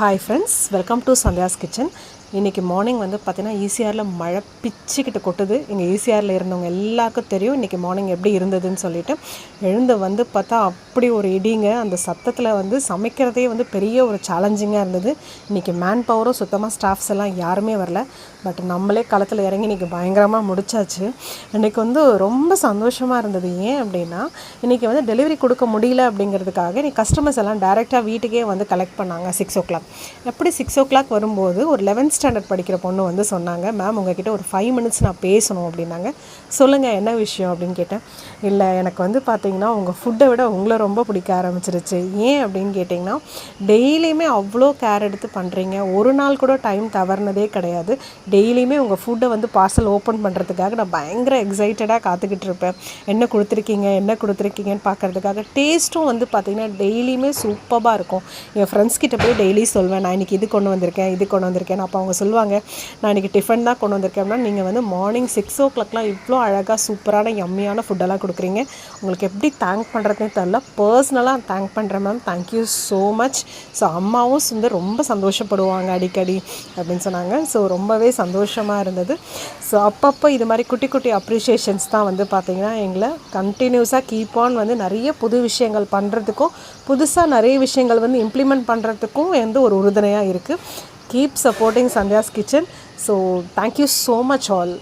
hi friends welcome to Sandhya's kitchen இன்றைக்கி morning வந்து பார்த்திங்கன்னா ஈசிஆரில் மழை பிச்சுக்கிட்டு கொட்டுது. இங்கே ஈசிஆரில் இருந்தவங்க எல்லாருக்கும் தெரியும் இன்றைக்கி மார்னிங் எப்படி இருந்ததுன்னு சொல்லிட்டு. எழுந்து வந்து பார்த்தா அப்படி ஒரு இடிங்க அந்த சத்தத்தில் வந்து சமைக்கிறதே வந்து பெரிய ஒரு சேலஞ்சிங்காக இருந்தது. இன்றைக்கி மேன் பவரும் சுத்தமாக ஸ்டாஃப்ஸ் எல்லாம் யாருமே வரல. பட் நம்மளே களத்தில் இறங்கி இன்றைக்கி பயங்கரமாக முடிச்சாச்சு. இன்றைக்கி வந்து ரொம்ப சந்தோஷமாக இருந்தது. ஏன் அப்படின்னா இன்றைக்கி வந்து டெலிவரி கொடுக்க முடியல அப்படிங்கிறதுக்காக இன்றைக்கி கஸ்டமர்ஸ் எல்லாம் டேரெக்டாக வீட்டுக்கே வந்து கலெக்ட் பண்ணாங்க சிக்ஸ் ஓ கிளாக் எப்படி சிக்ஸ் ஓ கிளாக் வரும்போது ஒரு லெவன்ஸ் ஸ்டாண்டர்ட் படிக்கிற பொண்ணு வந்து சொன்னாங்க மேம் உங்ககிட்ட ஒரு ஃபைவ் மினிட்ஸ் நான் பேசணும் அப்படின்னாங்க. சொல்லுங்கள் என்ன விஷயம் அப்படின்னு கேட்டேன். இல்லை எனக்கு வந்து பார்த்தீங்கன்னா உங்கள் ஃபுட்டை விட உங்களை ரொம்ப பிடிக்க ஆரம்பிச்சிருச்சு. ஏன் அப்படின்னு கேட்டிங்கன்னா டெய்லியுமே அவ்வளோ கேர் எடுத்து பண்ணுறீங்க ஒரு நாள் கூட டைம் தவறுனதே கிடையாது. டெய்லியுமே உங்கள் ஃபுட்டை வந்து பார்சல் ஓப்பன் பண்ணுறதுக்காக நான் பயங்கர எக்ஸைட்டடாக காத்துக்கிட்டு இருப்பேன். என்ன கொடுத்துருக்கீங்க என்ன கொடுத்துருக்கீங்கன்னு பார்க்கறதுக்காக டேஸ்ட்டும் வந்து பார்த்திங்கன்னா டெய்லியுமே சூப்பராக இருக்கும். என் ஃப்ரெண்ட்ஸ் கிட்ட போய் டெய்லி சொல்வேன் நான் இன்றைக்கி இது கொண்டு வந்திருக்கேன் இது கொண்டு வந்திருக்கேன் அப்போ அவங்க சொல்லுவாங்க நான் இன்றைக்கி டிஃபன் தான் கொண்டு வந்திருக்கேன். அப்படின்னா நீங்கள் வந்து மார்னிங் சிக்ஸ் ஓ கிளாக்லாம் இவ்வளோ அழகாக சூப்பரான யம்மியான ஃபுட்டெல்லாம் கொடுக்குறீங்க. உங்களுக்கு எப்படி தேங்க் பண்ணுறதுனே தெரில பர்சனலாக தேங்க் பண்ணுறேன் ma'am thank you so much so அம்மாவும் வந்து ரொம்ப சந்தோஷப்படுவாங்க அடிக்கடி அப்படின்னு சொன்னாங்க. ஸோ ரொம்பவே சந்தோஷமாக இருந்தது. ஸோ அப்பப்போ இது மாதிரி குட்டி குட்டி அப்ரிஷியேஷன்ஸ் தான் வந்து பார்த்திங்கன்னா எங்களை கண்டினியூஸாக கீப் ஆன் வந்து நிறைய புது விஷயங்கள் பண்ணுறதுக்கும் புதுசாக நிறைய விஷயங்கள் வந்து இம்ப்ளிமெண்ட் பண்ணுறதுக்கும் வந்து ஒரு உறுதுணையாக இருக்குது keep supporting Sandhya's Kitchen. So, thank you so much, all.